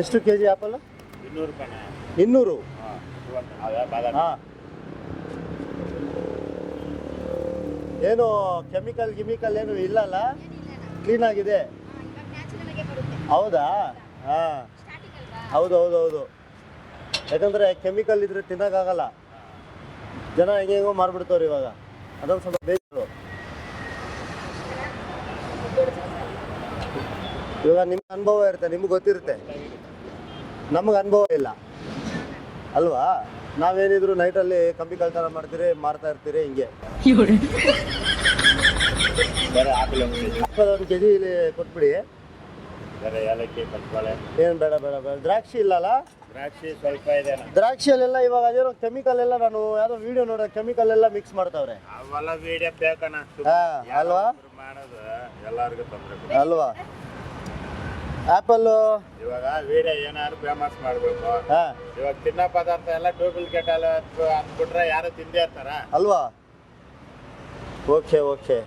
ಎಷ್ಟು K G apple ಇನ್ನೂರು ರೂಪಾಯಿ ಇನ್ನೂರು? ಹಾಂ ಏನು ಕೆಮಿಕಲ್ ಗಿಮಿಕಲ್ ಏನು ಇಲ್ಲಲ್ಲ? ಕ್ಲೀನ್ ಆಗಿದೆ? ಹೌದಾ? ಹಾಂ. ಹೌದು ಹೌದು ಹೌದು ಯಾಕಂದ್ರೆ ಕೆಮಿಕಲ್ ಇದ್ರೆ ತಿನ್ನೋಕ್ಕಾಗಲ್ಲ ಜನ ಹೆಂಗೆ ಹೆಂಗೋ ಮಾರ್ಬಿಡ್ತವ್ರು ಇವಾಗ. ಅದೊಂದು ಸ್ವಲ್ಪ ಬೇಜಾರು. ಇವಾಗ ನಿಮ್ಗೆ ಅನುಭವ ಇರುತ್ತೆ ನಿಮ್ಗೆ ಗೊತ್ತಿರುತ್ತೆ. ನಮಗೆ ಅನುಭವ ಇಲ್ಲ. ಅಲ್ವಾ? ನಾವೇನಿದ್ರು ನೈಟಲ್ಲಿ ಕಂಬಿ ಕಳ್ತನ ಮಾಡ್ತೀರಿ ಮಾರ್ತಾ ಇರ್ತೀರಿ ಹಿಂಗೆ. ಒಂದು ಒಂದು ಕೆ ಜಿ ಇಲ್ಲಿ ಕೊಟ್ಬಿಡಿ. ಬೇರೆ ಏಲಕ್ಕಿ ಏನು ಬೇಡ ಬೇಡ ಬೇಡ. ದ್ರಾಕ್ಷಿ ಇಲ್ಲಲ್ಲ? ದ್ರಾಕ್ಷಿ ಸ್ವಲ್ಪ ಇದೆ ದ್ರಾಕ್ಷಿಯಲ್ಲೆಲ್ಲ ಇವಾಗ ಅದೇನೋ ಕೆಮಿಕಲ್ ಎಲ್ಲ ನಾನು ಯಾವ್ದೋ ವಿಡಿಯೋ ನೋಡ ಕೆಮಿಕಲ್ ಎಲ್ಲ ಮಿಕ್ಸ್ ಮಾಡ್ತಾವ್ರೆ. ಅವೆಲ್ಲ ವೀಡಿಯೋ ಬೇಕಣ್ಣ ಹಾ, ಅಲ್ವಾ? ಮಾಡೋದು ಎಲ್ಲರಿಗೂ ತೊಂದರೆ ಅಲ್ವಾ? ಆ್ಯಪಲ್ಲು ಇವಾಗ ವೀಡಿಯೋ ಏನಾದ್ರು ಫೇಮಸ್ ಮಾಡಬೇಕು. ಹಾಂ. ಇವಾಗ ತಿನ್ನೋ ಪದಾರ್ಥ ಎಲ್ಲ ಡೂಪ್ಲಿಕೇಟ್ ಅಲ್ಲ ಅಂದ್ಬಿಟ್ರೆ ಯಾರು ತಿಂದೇ ಇರ್ತಾರ. ಅಲ್ವಾ? Okay okay.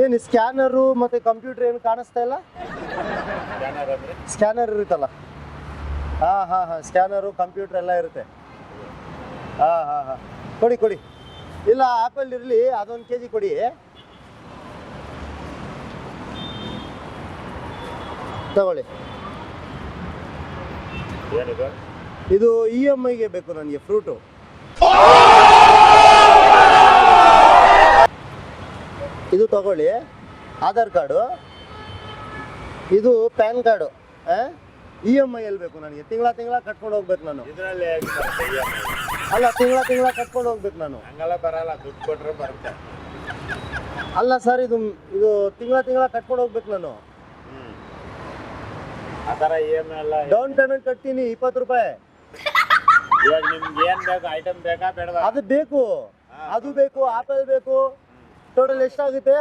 ಏನು ಸ್ಕ್ಯಾನರು ಮತ್ತು ಕಂಪ್ಯೂಟರ್ ಏನು ಕಾಣಿಸ್ತಾ ಇಲ್ಲ? ಸ್ಕ್ಯಾನರ್ ಇರುತ್ತಲ್ಲ? ಹಾಂ ಹಾಂ ಹಾಂ ಸ್ಕ್ಯಾನರು ಕಂಪ್ಯೂಟರ್ ಎಲ್ಲ ಇರುತ್ತೆ. ಹಾಂ ಹಾಂ ಹಾಂ. ಕೊಡಿ ಕೊಡಿ. ಇಲ್ಲ ಆ್ಯಪಲ್ ಇರಲಿ ಅದೊಂದು ಕೆ ಜಿ ಕೊಡಿ. ತಗೊಳ್ಳಿ. ಇದು ಇ ಎಂ ಐಗೆ ಬೇಕು ನನಗೆ ಫ್ರೂಟು ಇದು ತಗೊಳ್ಳಿ. ಆಧಾರ್ ಕಾರ್ಡು. ಇದು PAN card. E M I ಎಲ್ಲಿ ಬೇಕು ನನಗೆ? ತಿಂಗಳ ತಿಂಗಳ ಕಟ್ಕೊಂಡು ಹೋಗ್ಬೇಕು ನಾನು. ಇದರಲ್ಲಿ ಅಲ್ಲ ತಿಂಗಳ ತಿಂಗಳ ಕಟ್ಕೊಂಡು ಹೋಗ್ಬೇಕು ನಾನು. ಹಂಗೆಲ್ಲ ಬರಲ್ಲ ದುಡ್ಡು ಕೊಟ್ಟರೆ ಬರುತ್ತೆ. ಅಲ್ಲ ಸರ್ ಇದು ಇದು ತಿಂಗಳ ತಿಂಗಳ ಕಟ್ಕೊಂಡು ಹೋಗ್ಬೇಕು ನಾನು. ಆ ಥರ ಏನು ಎಲ್ಲ ಡೌನ್ ಪೇಮೆಂಟ್ ಕಟ್ತೀನಿ ಇಪ್ಪತ್ತು ರೂಪಾಯಿ. ಇವಾಗ ನಿಮ್ಗೆ ಏನ್ ಬೇಕು ಐಟಮ್ ಬೇಕಾ ಬೇಡವಾ? ಅದು ಬೇಕು. ಅದು ಬೇಕು ಆಪಲ್ ಬೇಕು. ಟೋಟಲ್ ಎಷ್ಟಾಗುತ್ತೆ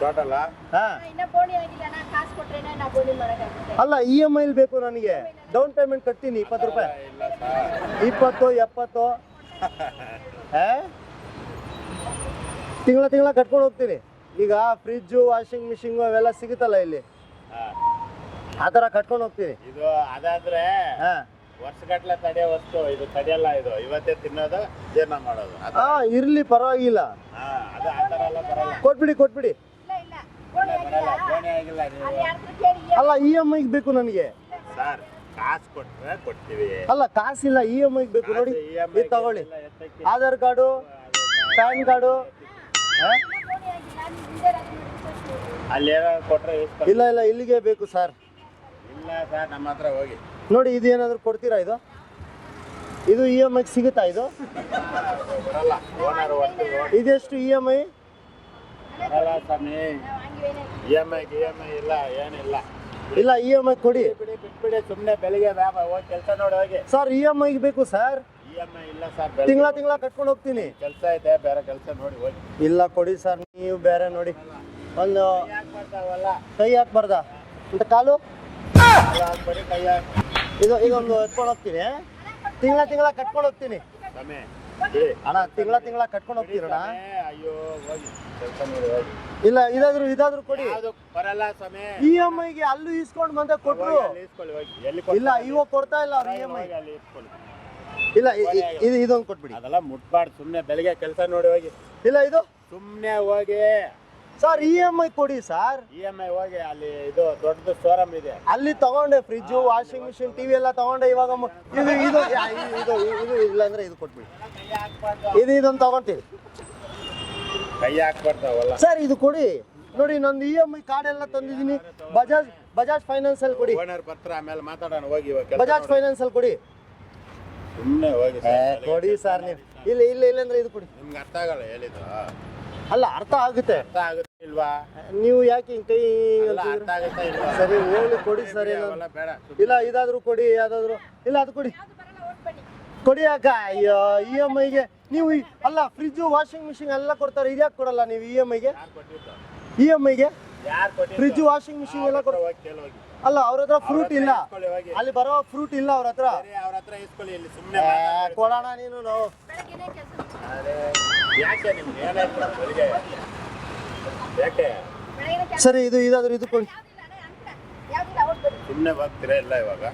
ಟೋಟಲ್ ಅಲ್ಲ ಇ ಎಂ ಐಲಿ ಬೇಕು ನನಗೆ. ಡೌನ್ ಪೇಮೆಂಟ್ ಕಟ್ತೀನಿ ಇಪ್ಪತ್ತು ರೂಪಾಯಿ. ಇಲ್ಲ ಸರ್. ಇಪ್ಪತ್ತು ಎಪ್ಪತ್ತು? ತಿಂಗಳ ತಿಂಗಳ ಕಟ್ಕೊಂಡು ಹೋಗ್ತೀನಿ. ಈಗ ಫ್ರಿಜ್ಜು ವಾಷಿಂಗ್ ಮಿಷಿನ್ ಅವೆಲ್ಲ ಸಿಗುತ್ತಲ್ಲ ಇಲ್ಲಿ? ಹಾ. ಆ ಥರ ಕಟ್ಕೊಂಡು ಹೋಗ್ತೀನಿ. ಇದು ಅದಾದ್ರೆ ಹಾಂ ವರ್ಷಗಟ್ಲೆ ತಡೆಯೋ ವಸ್ತು ಇದು ತಡೆಯಲ್ಲ ಇದು. ಇವತ್ತೇ ತಿನ್ನೋದು ಜೀರ್ಣ ಮಾಡೋದು. ಅದು ಇರ್ಲಿ ಇರಲಿ ಪರವಾಗಿಲ್ಲ. ಹಾ, ಅದು ಆ ಥರ ಎಲ್ಲ ಬರಲ್ಲ. ಕೊಟ್ಬಿಡಿ ಕೊಟ್ಬಿಡಿ. ಇಲ್ಲ ಬರಲ್ಲ. ಆಗಿಲ್ಲ ನೀವು. ಅಲ್ಲಿ ಇ ಎಂ ಐಗೆ ಬೇಕು ನನಗೆ. ಸರ್ ಕಾಸು ಕೊಟ್ರೆ ಕೊಡ್ತೀವಿ. ಅಲ್ಲ ಕಾಸಿಲ್ಲ ಇ ಎಂ ಐಗೆ ಬೇಕು. ನೋಡಿ ಕಾಸು EMI ಇದು ತಗೊಳ್ಳಿ. ಎಲ್ಲ ಎತ್ತಕ್ಕೆ. Aadhaar card PAN card. ಹಾಂ? ಅಲ್ಲಿ ಏನಾದ್ರು ಕೊಟ್ರೆ use ಕೊಡಿ. ಇಲ್ಲ ಇಲ್ಲ ಇಲ್ಲಿಗೆ ಬೇಕು ಸರ್. ಇಲ್ಲ ಸರ್ ನಮ್ಮ ಹತ್ರ ಹೋಗಿ. ನೋಡಿ ಇದು ಏನಾದ್ರು ಕೊಡ್ತೀರಾ ಇದು? ಇದು ಇ ಎಂ ಐ ಸಿಗುತ್ತಾ ಇದು? ಇದೆಷ್ಟು ಇ ಎಂ ಐ ಇಲ್ಲ ಏನಿಲ್ಲ. ಇಲ್ಲ ಇ ಎಂ ಐ ಕೊಡಿ. ಬಿಡಿ ಬಿಟ್ಬಿಡಿ ಸುಮ್ಮನೆ ಬೆಳಿಗ್ಗೆ ಕೆಲಸ ನೋಡಿ ಹೋಗಿ. ಸರ್ ಇ ಎಂ ಐ ಬೇಕು ಸರ್. ಇಲ್ಲ ಸರ್ ತಿಂಗಳ ತಿಂಗಳ ಕಟ್ಕೊಂಡು ಹೋಗ್ತೀನಿ. ಕೆಲಸ ಐತೆ ಬೇರೆ ಕೆಲಸ ನೋಡಿ ಹೋಗಿ. ಇಲ್ಲ ಕೊಡಿ ಸರ್ ನೀವು ಬೇರೆ ನೋಡಿ. ಒಂದು ಕೈ ಹಾಕ್ಬಾರ್ದ ಅಂತ ಕಾಲು? ಕೈ ಹಾಕಿ ಇದು ಇದೊಂದು ಎತ್ಕೊಂಡು ಹೋಗ್ತೀನಿ. ತಿಂಗಳ ತಿಂಗಳ ಕಟ್ಕೊಂಡು ಹೋಗ್ತೀನಿ. ಅಣ್ಣ ತಿಂಗಳ ತಿಂಗಳ ಕಟ್ಕೊಂಡು ಹೋಗ್ತೀರಣ ಅಯ್ಯೋ ಹೋಗಿ. ಕೆಲಸ ನೋಡಿ ಹೋಗಿ. ಇಲ್ಲ ಇದಾದ್ರು ಇದಾದ್ರು ಕೊಡಿ. ಯಾವ್ದು ಬರಲ್ಲ ಸ್ವಾಮಿ. ಇ ಎಂ ಐಗೆ ಅಲ್ಲೂ ಇಸ್ಕೊಂಡು ಬಂದ ಕೊಟ್ರು. ಹೋಗಿ ಅಲ್ಲಿ ಇಸ್ಕೊಳ್ಳಿ ಹೋಗಿ. ಎಲ್ಲಿ ಇಲ್ಲ ಇವಾಗ ಕೊಡ್ತಾ ಇಲ್ಲ ಅವ್ರು ಇ ಎಂ ಐ. ಅಲ್ಲಿ ಇಸ್ಕೊಳ್ಳಿ ಇಲ್ಲ ಇದು ಇದೊಂದು ಕೊಟ್ಬಿಡಿ. ಅದೆಲ್ಲ ಮುಟ್ಬಾರ್ದು ಸುಮ್ಮನೆ ಬೆಳಿಗ್ಗೆ ಕೆಲಸ ನೋಡಿ ಹೋಗಿ. ಇಲ್ಲ ಇದು? ಸುಮ್ಮನೆ ಹೋಗಿ. ಸರ್ ಇ ಎಂ ಐ ಕೊಡಿ ಸರ್ ಇ ಎಂ ಐ ಹೋಗಿ ಅಲ್ಲಿ ಇದು ದೊಡ್ಡದು ಶೋರೂಮ್ ಇದೆ. ಅಲ್ಲಿ ತಗೊಂಡೆ ಫ್ರಿಜ್ಜು ವಾಷಿಂಗ್ ಮಿಷಿನ್ ಟಿವಿ ಎಲ್ಲ ತಗೊಂಡೆ ಇವಾಗ ಮು- ಇದು ಇದು ಯಾ- ಇದು ಇದು ಇದು ಇಲ್ಲ ಅಂದ್ರೆ ಇದು ಕೊಟ್ಬಿಡಿ. ಇದು ಇದೊಂದು ತಗೊಂತೀವಿ ಕೈ ಹಾಕ್ಬಾರ್ದವಲ್ಲ. ಸರ್ ಇದು ಕೊಡಿ. ನೋಡಿ ನಂದು ಇ ಎಂ ಐ ಕಾರ್ಡ್ ಎಲ್ಲ ತಂದಿದ್ದೀನಿ. ಬಜಾಜ್ ಬಜಾಜ್ ಫೈನಾನ್ಸ್ ಅಲ್ಲಿ ಕೊಡಿ. ಓನರ್ ಪತ್ರ ಆಮೇಲೆ ಮಾತಾಡೋಣ ಹೋಗಿ ಇವಾಗ ಬಜಾಜ್ ಫೈನಾನ್ಸ್ ಅಲ್ಲಿ ಕೊಡಿ. ಸುಮ್ಮನೆ ಹೋಗಿ ಏ, ಕೊಡಿ ಸರ್ ನೀವು. ಇಲ್ಲ ಇಲ್ಲ ಇಲ್ಲ ಅಂದ್ರೆ ಇದು ಕೊಡಿ. ನಿಮ್ಗೆ ಅರ್ಥ ಆಗಲ್ಲ ಹೇಳಿದ್ದು. ಅಲ್ಲ ಅರ್ಥ ಆಗುತ್ತೆ. ಅರ್ಥ ಆಗುತ್ತೆ ಇಲ್ವಾ? ನೀವು ಯಾಕೆ ಹಿಂಗ್ ಕೈ ಅಲ್ಲ? ಅರ್ಥ ಆಗುತ್ತಾ ಇಲ್ವಾ? ಸರಿ ಹೋಗ್ಲಿ ಕೊಡಿ ಸರಿ ಬಿಡಿ, ಅವೆಲ್ಲ ಬೇಡ. ಇಲ್ಲ ಇದಾದ್ರೂ ಕೊಡಿ ಯಾವ್ದಾದ್ರು. ಇಲ್ಲ ಅದು ಕೊಡಿ. ಯಾವ್ದು ಬರಲ್ಲ ಓಡ್ಬೇಡಿ ಕೊಡಿ ಅಕ್ಕ ಅಯ್ಯೋ ಇ ಎಂ ಐಗೆ. ನೀವು ಈ- ಅಲ್ಲ ಫ್ರಿಜ್ಜು ವಾಷಿಂಗ್ ಮಿಷಿನ್ ಎಲ್ಲ ಕೊಡ್ತಾರೆ ಇದ್ಯಾಕೆ ಕೊಡಲ್ಲ ನೀವು ಇ ಎಂ ಐಗೆ? ಯಾರು ಕೊಟ್ಟಿದ್ದು? ಇ ಎಂ ಐಗೆ? ಯಾರು ಕೊಟ್ಟಿದ್ದು? ಫ್ರಿಜ್ ವಾಷಿಂಗ್ ಮಿಷಿನ್ ಎಲ್ಲ ಕೊಡ್ತಾರೆ ಹೋಗಿ ಕೇಳು ಹೋಗಿ ಅಲ್ಲ ಅವ್ರ ಹತ್ರ ಫ್ರೂಟ್ ಇಲ್ಲ. ಅಲ್ಲಿ ಬರೋ ಫ್ರೂಟ್ ಇಲ್ಲ ಅವ್ರ ಹತ್ರ. ಸರಿ ಅವ್ರ ಹತ್ರ ಇಸ್ಕೊಳ್ಳಿ ಇಲ್ಲಿ ಸುಮ್ಮನೆ ಕೊಡೋಣ ನೀನು ನಾವು. ಯಾಕೆ ನಿಮ್ಗೆ ಏನಾಯ್ತು ಬೆಳಿಗ್ಗೆ ಯಾಕೆ? ಸರಿ ಇದು ಇದಾದ್ರೂ ಇದು ಕೊಡಿ. ಸುಮ್ಮನೆ ಹೋಗ್ತೀರಾ ಇಲ್ಲ ಇವಾಗ?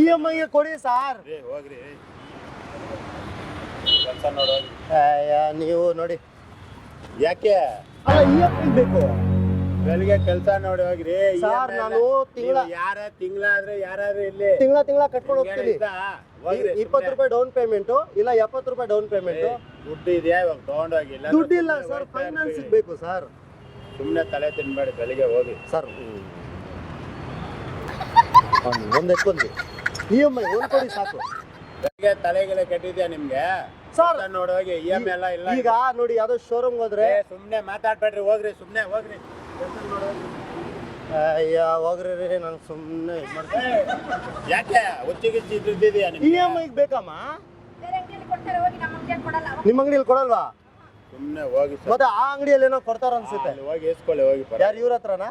ಇ ಎಂ ಐಗೆ ಕೊಡಿ ಸಾರ್. ರೀ ಹೋಗ್ರಿ. ಕೆಲಸ ಅಯ್ಯ, ನೀವು ನೋಡಿ. ಯಾಕೆ? ಅಲ್ಲ ಇ ಎಂ ಐ ಬೇಕು. ಬೆಳಿಗ್ಗೆ ಕೆಲಸ ನೋಡಿ ಹೋಗ್ರಿ. ಸರ್ ನಾನು ತಿಂಗಳ ಯಾರ ತಿಂಗಳ ಆದ್ರೆ ಯಾರು ಇಲ್ಲಿ ತಿಂಗಳ ತಿಂಗಳ ಕಟ್ಕೊಂಡು ಹೋಗ್ತೀನಿ ಇಪ್ಪತ್ತು ರೂಪಾಯಿ ಡೌನ್ ಪೇಮೆಂಟ್ ಇಲ್ಲ ಎಪ್ಪತ್ತು ರೂಪಾಯಿ ಡೌನ್ ಪೇಮೆಂಟ್ ದುಡ್ಡು ಇದೆಯಾ ಇವಾಗ ತಗೊಂಡೋಗಿ ಇಲ್ಲ ದುಡ್ಡು ಇಲ್ಲ ಸರ್ ಫೈನಾನ್ಸ್ ಬೇಕು ಸರ್. ಸುಮ್ಮನೆ ತಲೆ ತಿನ್ಬೇಡಿ ಬೆಳಿಗ್ಗೆ ಹೋಗಿ. ಸರ್ ಒಂದು ಎತ್ಕೊಂಡಿ ಇ ಎಂ ಐ ಒಂದು ಕೊಡಿ ಸಾಕು. ಬೆಳಿಗ್ಗೆ ತಲೆಗೆಲೆ ಕೆಟ್ಟಿದ್ಯಾ ನಿಮ್ಗೆ? ಸರ್ ನೋಡಿ ಹೋಗಿ ಇ ಎಂ ಎಲ್ಲ ಇಲ್ಲ ಈಗ ನೋಡಿ ಯಾವ್ದೋ ಶೋರೂಮ್ ಹೋದ್ರೆ ಸುಮ್ಮನೆ ಸುಮ್ನೆ ಮಾತಾಡ್ಬೇಡ್ರಿ ಹೋಗ್ರಿ ಸುಮ್ನೆ ಹೋಗ್ರಿ. ಕೆಲ್ಸ ನೋಡ್ ಹೋಗ್ರಿ. ರೀ ನಾನು ಸುಮ್ಮನೆ ಮಾಡ್ತೀನಿ ಯಾಕೆ? ಹುಚ್ಚಿಗಿಚ್ಚಿ ದುಡ್ಡಿದ್ಯಾ ಇ ನಿಮ್ಗೆ ಎಂ ಐಗೆ ಬೇಕಮ್ಮ? ಬೇರೆ ಅಂಗಡಿಯಲ್ಲಿ ಕೊಡ್ತಾರೆ ಹೋಗಿ ನಮ್ಮ ಅಂಗಡಿಯಲ್ಲಿ ಕೊಡಲ್ವಾ? ಸುಮ್ಮನೆ ಹೋಗಿ ಸರ್. ಮತ್ತೆ ಆ ಅಂಗಡಿಯಲ್ಲಿ ಏನೋ ಕೊಡ್ತಾರ ಅನ್ಸುತ್ತೆ. ಅಲ್ಲಿ ಹೋಗಿ ಇಸ್ಕೊಳ್ಳಿ ಹೋಗಿ ಪರ ಯಾರು ಇವ್ರ ಹತ್ರನಾ?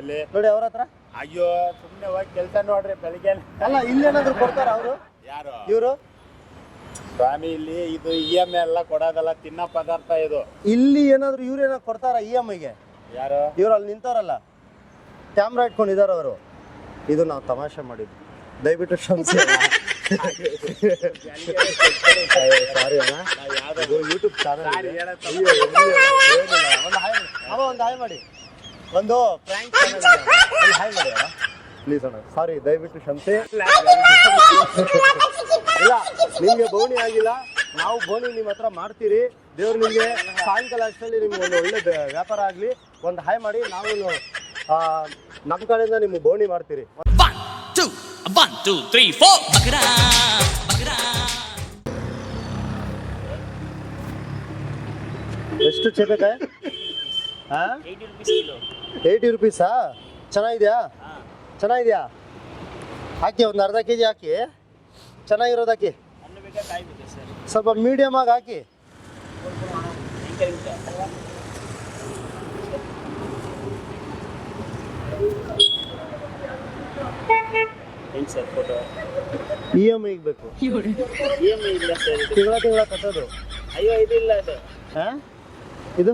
ಎಲ್ಲಿ? ನೋಡಿ ಅವ್ರ ಹತ್ರ. ಅಯ್ಯೋ ಸುಮ್ಮನೆ ಹೋಗಿ ಕೆಲಸ ನೋಡ್ರಿ ಬೆಳಿಗ್ಗೆ. ಅಲ್ಲ ಇಲ್ಲೇನಾದ್ರು ಕೊಡ್ತಾರ ಅವರು? ಯಾರು? ಇವರು? ಸ್ವಾಮಿ ಇಲ್ಲಿ ಇದು ಇ ಎಂ ಎಲ್ಲ ಕೊಡೋದಲ್ಲ ತಿನ್ನೋ ಪದಾರ್ಥ ಇದು. ಇಲ್ಲಿ ಏನಾದ್ರು ಇವ್ರು ಏನಾದ್ರು ಕೊಡ್ತಾರ ಇ ಎಂ ಐಗೆ ಇವ್ರು ಅಲ್ಲಿ ನಿಂತವ್ರಲ್ಲ. ಕ್ಯಾಮ್ರಾ ಇಟ್ಕೊಂಡಿದ್ದಾರೆ ಅವರು. ಇದು ನಾವು ತಮಾಷೆ ಮಾಡಿದ್ವಿ ದಯವಿಟ್ಟು ಕ್ಷಮಿಸಿ ಸಾರಿ ಅಣ್ಣ. ಯೂಟ್ಯೂಬ್ ಚಾನಲ್ ಒಂದು ಹಾಯ್ ಮಾಡಿ. ಅವ ಒಂದು ಹಾಯ್ ಮಾಡಿ. ಒಂದು ಪ್ರ್ಯಾಂಕ್ ಚಾನಲ್ ಒಂದು ಹಾಯ್ ಮಾಡಿ ಅಣ್ಣ. ಪ್ಲೀಸ್ ಅಣ್ಣ. ಸಾರಿ ದಯವಿಟ್ಟು ಕ್ಷಮಿಸಿ. ಇಲ್ಲ ನಿಮ್ಗೆ ಬೋಣಿ ಆಗಿಲ್ಲ. ನಾವು ಬೋಣಿ ನಿಮ್ಮ ಹತ್ರ ಮಾಡ್ತೀರಿ. ದೇವ್ರು ನಿಮಗೆ ಸಾಯಂಕಾಲ ಅಷ್ಟರಲ್ಲಿ ನಿಮ್ಗೆ ಒಂದು ಒಳ್ಳೆ ವ್ಯಾಪಾರ ಆಗಲಿ. ಒಂದು ಹಾಯ್ ಮಾಡಿ ನಾವು ನಮ್ಮ ಕಡೆಯಿಂದ ನಿಮ್ಗೆ ಬೋಣಿ ಮಾಡ್ತೀರಿ. ಎಷ್ಟು ಚೇಪೆಕಾಯಿ ಹಾಂ ಏಯ್ಟಿ ರುಪೀಸಾ ಚೆನ್ನಾಗಿದೆಯಾ? ಚೆನ್ನಾಗಿದೆಯಾ? ಹಾಕಿ ಒಂದು ಅರ್ಧ ಕೆ ಜಿ ಹಾಕಿ ಚೆನ್ನಾಗಿರೋದು ಹಾಕಿ ಸ್ವಲ್ಪ ಮೀಡಿಯಮ್ ಆಗಿ ಹಾಕಿ. ಇ ಎಂ ಐಗೆ ಬೇಕು. ತಿಂಗಳ ತಿಂಗಳ ಕಟ್ಟೋದು. ಅಯ್ಯೋ ಇದಿಲ್ಲ ಅದು. ಹಾಂ? ಇದು?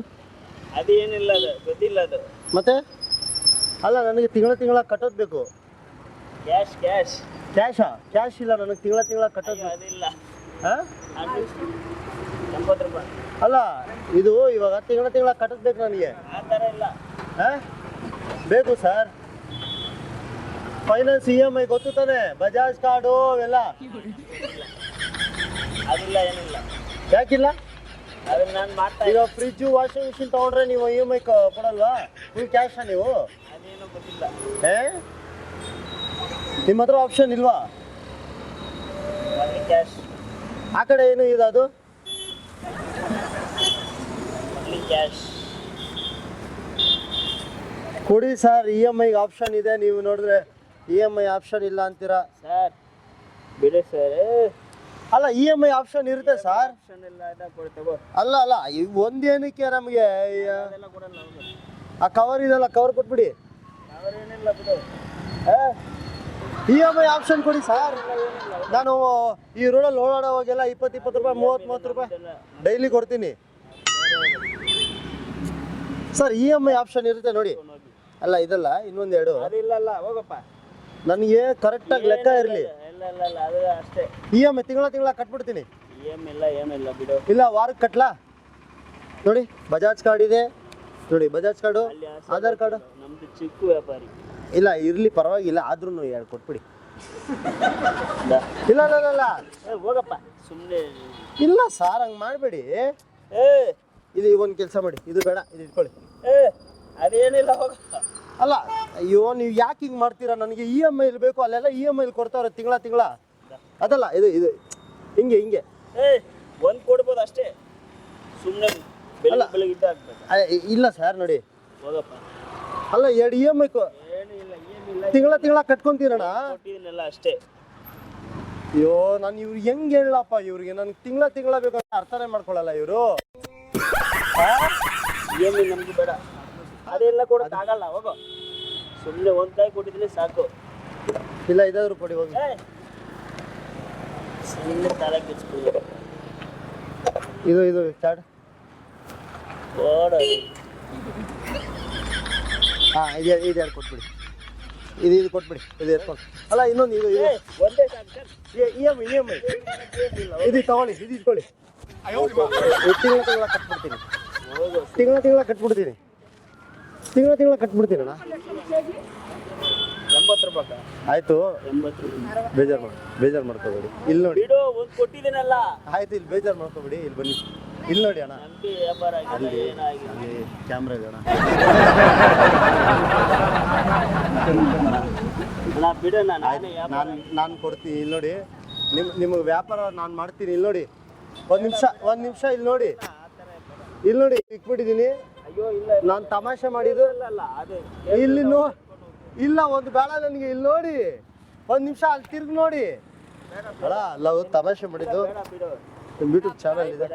ಅದೇನಿಲ್ಲ ಅದು ಗೊತ್ತಿಲ್ಲ ಅದು. ಮತ್ತೆ? ಅಲ್ಲ ನನಗೆ ತಿಂಗಳ ತಿಂಗಳ ಕಟ್ಟೋದು ಬೇಕು. ಕ್ಯಾಶ್ ಕ್ಯಾಶ್ ಕ್ಯಾಶಾ ಕ್ಯಾಶ್ ಇಲ್ಲ ನನಗೆ ತಿಂಗಳ ತಿಂಗಳ ಕಟ್ಟೋದು ಅಯ್ಯೋ ಅದಿಲ್ಲ. ಹಾಂ? ಅದು ಎಂಬತ್ತು ರೂಪಾಯಿ. ಅಲ್ಲ ಇದು ಇವಾಗ ತಿಂಗಳ ತಿಂಗಳ ಕಟ್ಟಬೇಕು ನನಗೆ. ಆ ಥರ ಇಲ್ಲ. ಹಾಂ? ಬೇಕು sir. Finance E M I ಗೊತ್ತು ತಾನೆ? ಬಜಾಜ್ ಕಾರ್ಡು ಅವೆಲ್ಲ? ಅದಿಲ್ಲ ಏನಿಲ್ಲ. ಯಾಕಿಲ್ಲ? ಅದನ್ನ ನಾನು ಮಾಡ್ತಾ ಈಗ ಫ್ರಿಜ್ಜು ವಾಷಿಂಗ್ ಮಿಷಿನ್ ತೊಗೊಂಡ್ರೆ ನೀವು ಇ ಎಂ ಐ ಕೊಡಲ್ವಾ? ಫುಲ್ ಕ್ಯಾಶಾ ನೀವು? ಅದೇನು ಗೊತ್ತಿಲ್ಲ. ಏ? ನಿಮ್ಮ ಹತ್ರ ಆಪ್ಷನ್ ಇಲ್ವಾ ಕ್ಯಾಶ್ ಆ ಕಡೆ ಏನು ಇದು ಅದು? ಕ್ಯಾಶ್ ಕೊಡಿ ಸರ್ ಇ ಎಂ ಐಗೆ ಆಪ್ಷನ್ ಇದೆ ನೀವು ನೋಡಿದ್ರೆ ಇ ಎಂ ಐ ಆಪ್ಷನ್ ಇಲ್ಲ ಅಂತೀರಾ? ಸರ್ ಬಿಡಿ ಸರ್. ಅಲ್ಲ ಇ ಎಂ ಐ ಆಪ್ಷನ್ ಇರುತ್ತೆ ಸರ್. ಆಪ್ಷನ್ ಇದೆ ಕೊಡಿ ಅಲ್ಲ ಅಲ್ಲ ಈ ಒಂದೇನಕ್ಕೆ ನಮಗೆ ಅದೆಲ್ಲ ಕೊಡಲ್ಲ ಹೌದು ಆ ಕವರ್ ಇದೆಲ್ಲ ಕವರ್ ಕೊಟ್ಬಿಡಿ. ಬಿಡು. ಇ ಎಂ ಐ ಆಪ್ಷನ್ ಕೊಡಿ ಸರ್. ನಾನು ಈ ರೋಡಲ್ಲಿ ಓಡಾಡೋವಾಗೆಲ್ಲ ಇಪ್ಪತ್ತು ಇಪ್ಪತ್ತು ರೂಪಾಯಿ ಮೂವತ್ತು ಮೂವತ್ತು ರೂಪಾಯಿ ಡೈಲಿ ಕೊಡ್ತೀನಿ. Sir E M I option ಇರುತ್ತೆ ನೋಡಿ. ಅಲ್ಲ ಇದಲ್ಲ ಇನ್ನೊಂದು ಎರಡು. ಅದಿಲ್ಲ ಅಲ್ಲ ಹೋಗಪ್ಪ. ನನಗೆ ಕರೆಕ್ಟಾಗಿ ಲೆಕ್ಕ ಇರಲಿ. ಇಲ್ಲ ಇಲ್ಲ ಇಲ್ಲ ಅದು ಅಷ್ಟೇ. ಇ ಎಂ ಐ ತಿಂಗಳ ತಿಂಗಳ ಕಟ್ಬಿಡ್ತೀನಿ. ಏನಿಲ್ಲ ಏನಿಲ್ಲ ಬಿಡು. ಇಲ್ಲ ವಾರಕ್ಕೆ ಕಟ್ಲಾ? ನೋಡಿ ಬಜಾಜ್ ಕಾರ್ಡ್ ಇದೆ. ನೋಡಿ ಬಜಾಜ್ ಕಾರ್ಡು ಅಲ್ಲಿ ಆ side ಆಧಾರ್ ಕಾರ್ಡು ನಮ್ದು ಚಿಕ್ಕ ವ್ಯಾಪಾರಿ. ಇಲ್ಲ ಇರಲಿ ಪರವಾಗಿಲ್ಲ ಆದ್ರೂ ಎರಡು ಕೊಟ್ಬಿಡಿ. ದಾ. ಇಲ್ಲ ಇಲ್ಲ ಇಲ್ಲ, ಇಲ್ಲ. ಏ ಹೋಗಪ್ಪ. ಸುಮ್ಮನೆ ಇಲ್ಲ ಸಾರ್ ಹಂಗೆ ಮಾಡಬೇಡಿ. ಏ. ಇದು ಒಂದು ಕೆಲಸ ಮಾಡಿ ಇದು ಬೇಡ ಇದು ಇಟ್ಕೊಳ್ಳಿ. ಏ. ಅದೇನಿಲ್ಲ ಅಲ್ಲ ಅಯ್ಯೋ ನೀವು ಯಾಕೆ ಹಿಂಗೆ ಮಾಡ್ತೀರಾ? ನನಗೆ ಇ ಎಂ ಐಲಿ ಬೇಕು ಅಲ್ಲೆಲ್ಲ ಇ ಎಂ ಐಲಿ ಕೊಡ್ತಾವ್ರೆ ತಿಂಗಳ ತಿಂಗಳ. ಅದಲ್ಲ ಇದು ಇದು ಹಿಂಗೆ ಹಿಂಗೆ. ಏ ಒಂದು ಕೊಡ್ಬೋದು ಅಷ್ಟೇ. ಸುಮ್ಮನೆ ಅಲ್ಲ. ಬೆಳಗ್ಗೆ ಇಲ್ಲ ಸರ್ ನೋಡಿ. ಹೋಗಪ್ಪ. ಅಲ್ಲ ಎರಡು ಇ ಎಂ ಐ ಏನು ಇಲ್ಲ ಏನಿಲ್ಲ ತಿಂಗಳ ತಿಂಗಳ ಕಟ್ಕೊಂತೀರಣ್ಣ ಕೊಟ್ಟಿದ್ದೀನಲ್ಲ ಅಷ್ಟೇ. ಅಯ್ಯೋ ನಾನು ಇವ್ರು ಹೆಂಗ್ ಹೇಳಪ್ಪ ಇವ್ರಿಗೆ? ನನ್ಗೆ ತಿಂಗಳ ತಿಂಗಳ ಬೇಕು ಅಂತ ಅರ್ಥನೇ ಮಾಡ್ಕೊಳ್ಳಲ್ಲ ಇವರು. ಏನು ನಮ್ಗೆ ಬೇಡ. ಅದೆಲ್ಲ ಕೊಡಕ್ ಆಗಲ್ಲ ಹೋಗು. ಸುಮ್ನೆ ಒಂದ್ ಕಾಯಿ ಕೊಟ್ಟಿದ್ರೆ ಸಾಕು. ಇಲ್ಲ ಇದಾದ್ರು ಕೊಡಿ ಹೋಗಿ. ಏ, ಸುಮ್ನೆ ತಲೆ ಕೆಚ್ಕೊಳ್ಳಿ ಇದು ಇದು ಚಾಟ್ ಓಡ ಹಾ ಇದೆ ಇದು ಎರಡು ಕೊಟ್ಬಿಡಿ. ಇದು ಇದು ಕೊಟ್ಬಿಡಿ ಇದು ಎತ್ಕೊಂಡು ಅಲ್ಲ ಇನ್ನೊಂದು ಇದು ಇದು. ಒಂದೇ ಸಾಕು sir. E M E M I. ಇದು ತಗೊಳ್ಳಿ ಇದು ಇಟ್ಕೊಳ್ಳಿ. ತಿಂಗಳ ತಿಂಗಳ ಕಟ್ಬಿಡ್ತೀನಿ. ಹೋಗು ತಿಂಗಳ ತಿಂಗಳ ಕಟ್ಬಿಡ್ತೀನಿ. ತಿಂಗಳ ತಿಂಗಳ ಕಟ್ಬಿಡ್ತೀನಿ ಅಣ್ಣ ಎಂಬತ್ತು ರೂಪಾಯಿ ಆಯ್ತು. ಎಂಬತ್ತು ಬೇಜಾರ್ ಬೇಜಾರು ಮಾಡಿ ಬೇಜಾರು ಮಾಡ್ಕೋಬೇಡಿ. ಇಲ್ಲಿ ನೋಡಿ. ಬಿಡು ಒಂದ್ ಕೊಟ್ಟಿದ್ದೀನಲ್ಲ. ಆಯ್ತು ಇಲ್ಲಿ ಬೇಜಾರು ಮಾಡ್ಕೋಬೇಡಿ ಇಲ್ಲಿ ಬನ್ನಿ. ಇಲ್ಲಿ ನೋಡಿ ಅಣ್ಣ. ವ್ಯಾಪಾರ ಅಲ್ಲಿ ಕ್ಯಾಮ್ರಾ ಇದೆ ಅಣ್ಣ. ನಾ ಬಿಡೋಣ ನಾನೇ ನಾನು ನಾನು ಕೊಡ್ತೀನಿ ಇಲ್ಲಿ ನೋಡಿ. ನಿಮ್ ನಿಮಗೆ ವ್ಯಾಪಾರ ನಾನು ಮಾಡ್ತೀನಿ ಇಲ್ಲಿ ನೋಡಿ. ಒಂದು ನಿಮಿಷ ಒಂದು ನಿಮಿಷ ಇಲ್ಲಿ ನೋಡಿ. ಇಲ್ಲಿ ನೋಡಿ ಇಕ್ಬಿಟ್ಟಿದ್ದೀನಿ. ನಾನು ತಮಾಷೆ ಮಾಡಿದ್ದು ಇಲ್ಲ ಇಲ್ಲಿ ನೋ ಇಲ್ಲ ಒಂದು ಬೇಡ ನನಗೆ ಇಲ್ಲಿ ನೋಡಿ. ಒಂದು ನಿಮಿಷ ಅಲ್ಲಿ ತಿರ್ಗಿ ನೋಡಿ. ಅಲ್ಲ ನಾವು ತಮಾಷೆ ಮಾಡಿದ್ದು. ನಿಮ್ಮ ಯೂಟ್ಯೂಬ್ ಚಾನಲ್ ಇದೆ.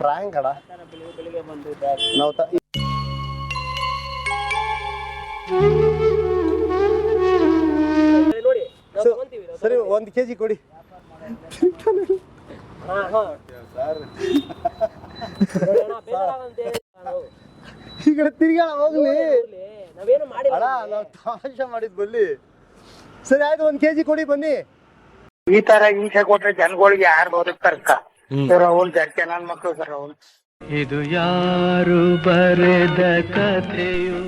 ಪ್ರಾಂಕ್ ಅಡ ನಾವು ತ ಸರಿ ಒಂದು ಕೆ ಜಿ ಕೊಡಿ. ಹಾ ಹಾ ನೋಡೋಣ, ಬೇಜಾರಾಗಂತೆ. ನಾವು ಈ ಕಡೆ ತಿರ್ಗಾಳ ಹೋಗ್ಲಿ. ನಾವೇನು ಮಾಡಿಲ್ಲ ಅಲ್ಲ ನಾವು ತಮಾಷೆ ಮಾಡಿದ್ ಬಲ್ಲಿ ಸರಿ ಆಯ್ತು ಒಂದ್ ಕೆಜಿ ಕೊಡಿ ಬನ್ನಿ. ಈ ತರ ಹಿಂಸೆ ಕೊಟ್ರೆ ಜನಗಳಿಗೆ ಯಾರು ಬದುಕ್ತಾರಕ್ಕ ಸರ್ ಅವ್ನು ಜರ್ಕೆ ನನ್ ಮಕ್ಳು ಸರ್ ಅವ್ನು. ಇದು ಯಾರು ಬರೆದ ಕಥೆಯು?